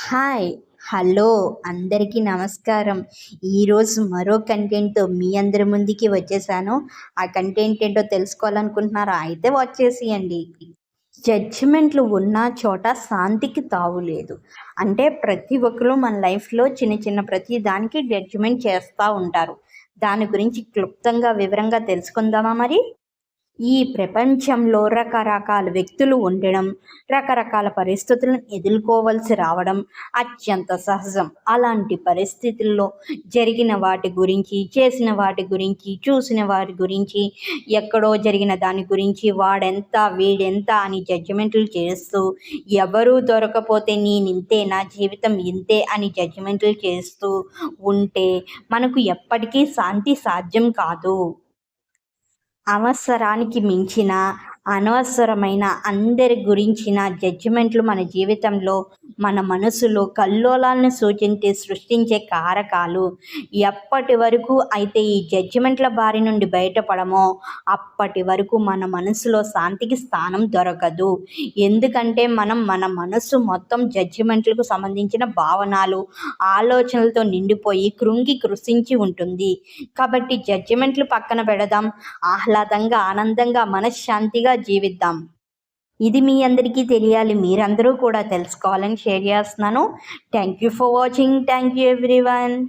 Hi hello అందరికీ నమస్కారం. ఈరోజు మరో కంటెంట్తో మీ అందరి ముందుకి వచ్చేసాను. ఆ కంటెంట్ ఏంటో తెలుసుకోవాలనుకుంటున్నారా? అయితే వచ్చేసియండి జడ్జిమెంట్లు ఉన్న చోట శాంతికి తావు లేదు. అంటే ప్రతి ఒక్కరు మన లైఫ్లో చిన్న చిన్న ప్రతి దానికి జడ్జిమెంట్ చేస్తూ ఉంటారు. దాని గురించి క్లుప్తంగా వివరంగా తెలుసుకుందామా మరి? ఈ ప్రపంచంలో రకరకాల వ్యక్తులు ఉండడం రకరకాల పరిస్థితులను ఎదుర్కోవలసి రావడం అత్యంత సహజం. అలాంటి పరిస్థితుల్లో జరిగిన వాటి గురించి చేసిన వాటి గురించి చూసిన వాటి గురించి ఎక్కడో జరిగిన దాని గురించి వాడెంత వీడెంత అని జడ్జిమెంట్లు చేస్తూ ఎవరూ దొరకపోతే నేను ఇంతే నా జీవితం ఇంతే అని జడ్జిమెంట్లు చేస్తూ ఉంటే మనకు ఎప్పటికీ శాంతి సాధ్యం కాదు. అవసరానికి మించిన అనవసరమైన అందరి గురించిన జడ్జిమెంట్లు మన జీవితంలో మన మనసులో కల్లోలాలను సూచించే సృష్టించే కారకాలు. ఎప్పటి వరకు అయితే ఈ జడ్జిమెంట్ల బారి నుండి బయటపడమో అప్పటి వరకు మన మనసులో శాంతికి స్థానం దొరకదు. ఎందుకంటే మనం మన మనసు మొత్తం జడ్జిమెంట్లకు సంబంధించిన భావనలు ఆలోచనలతో నిండిపోయి కృంగి కృషించి ఉంటుంది. కాబట్టి జడ్జిమెంట్లు పక్కన పెడదాం. ఆహ్లాదంగా ఆనందంగా మనశ్శాంతిగా జీవిద్దాం. ఇది మీ అందరికీ తెలియాలి మీరందరూ కూడా తెలుసుకోవాలని షేర్ చేస్తున్నాను. Thank you for watching thank you everyone